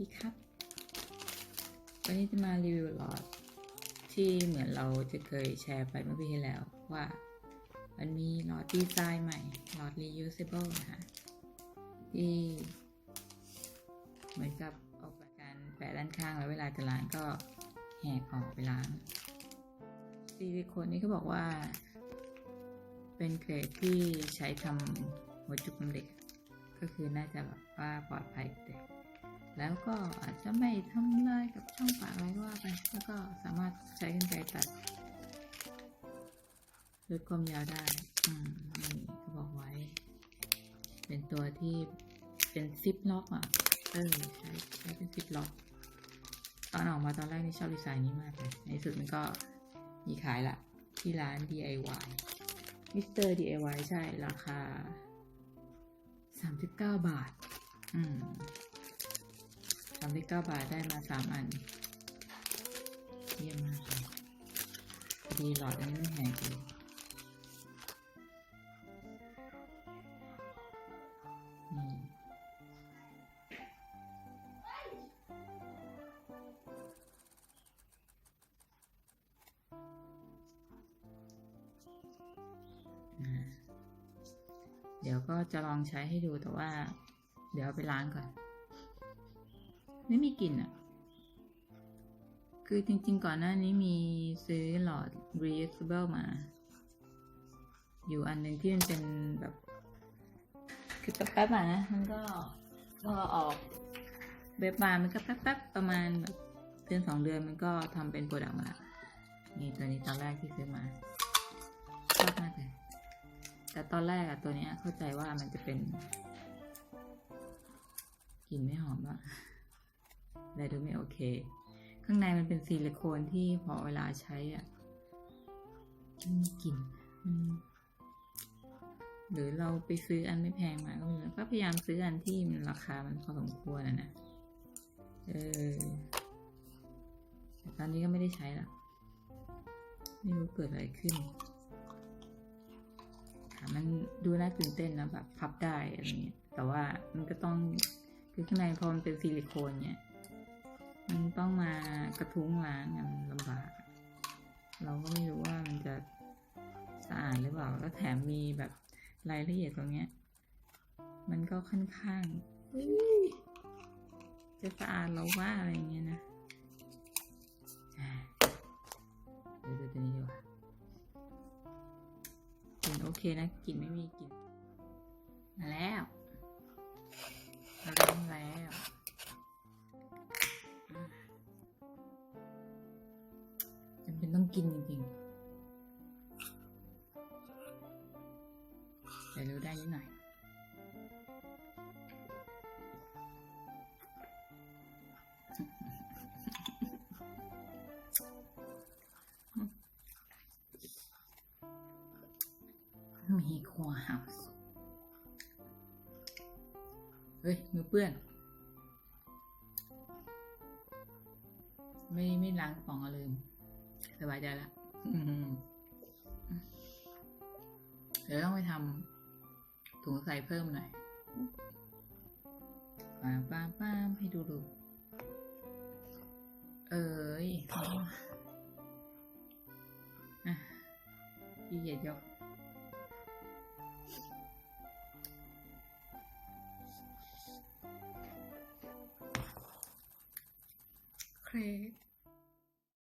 ดีครับ วันนี้จะมารีวิวหลอด ที่เหมือนเราจะเคยแชร์ไปเมื่อปีที่แล้วว่า มันมีหลอดดีไซน์ใหม่ หลอด reusable นะคะที่เหมือนกับออกแบบการแปะด้านข้างแล้วเวลาจะล้างก็แหกออกไปล้างซิลิโคนนี่ก็บอกว่า เป็นเกรดที่ใช้ทำหัวจุกน้ำเด็ก ก็คือน่าจะแบบว่าปลอดภัยเด็ก แล้วก็อาจจะไม่ทำลายกับช่องปากอะไรก็ว่าไป แล้วก็สามารถใช้กันไกตัดลดความยาวได้อืมนี่ก็บอกไว้ เป็นตัวที่เป็นซิปล็อกอะ เออใช้ใช้เป็นซิปล็อกตอนออกมาตอนแรกนี่ชอบดีไซน์นี้มากเลย ในที่สุดมันก็มีขายละที่ร้าน DIY มิสเตอร์ DIY ใช่ ราคา 39 บาท อืม สามสิบเก้าบาทได้มาสามอัน เยี่ยมมากดีหลอดอันนี้ไม่แพงเลยนี่อ่าเดี๋ยวก็จะลองใช้ให้ดูแต่ว่า เดี๋ยวไปล้างก่อน ไม่มีกลิ่นอะคือจริงๆ ก่อนหน้านี้มีซื้อหลอด reusable มา อยู่อันหนึ่งที่มันเป็นแบบ คือแป๊บๆอะนะ มันก็พอออกเว็บมามันก็แป๊บๆ ประมาณแบบเดือนสองเดือนมันก็ทำเป็นโปรดักต์มาละนี่ตัวนี้ตอนแรกที่ซื้อมาชอบมากเลยแต่ตอนแรกอะตัวเนี้ยเข้าใจว่ามันจะเป็นกลิ่นไม่หอมอะ แต่ดูไม่โอเค ข้างในมันเป็นซิลิโคนที่พอเวลาใช้อะมันมีกลิ่นหรือเราไปซื้ออันไม่แพงมาก็ม่รู้ก็พยายามซื้ออันที่มันราคามันพอสมควรนะนะเออแต่ตอนนี้ก็ไม่ได้ใช้ละไม่รู้เกิดอะไรขึ้นมันดูน่าตื่นเต้นนะแบบพับได้อะไรเงี้ยแต่ว่ามันก็ต้องคือข้างในพอมันเป็นซิลิโคนเนี่ย มันต้องมากระทุ้งล้างกันลำบาก เราก็ไม่รู้ว่ามันจะสะอาดหรือเปล่า แล้วแถมมีแบบรายละเอียดตรงเนี้ย มันก็ค่อนข้างจะสะอาดเราว่าอะไรเงี้ยนะเดี๋ยวดูตัวนี้ดีกว่ากลิ่นโอเคนะกลิ่นไม่มีกลิ่นมาแล้วมาแล้ว กินจริงๆแต่รู้ได้นิดหน่อยมีควาหาสเฮ้ย มือเปื้อน ไม่ ไม่ล้างกระป๋องอะลืม สบายใจแล้วอืมเดี๋ยวต้องไปทำถุงใส่เพิ่มหน่อยป้ามป้ามป้ามให้ดูดู เอ้ยอะพี่เหยียดยกเครก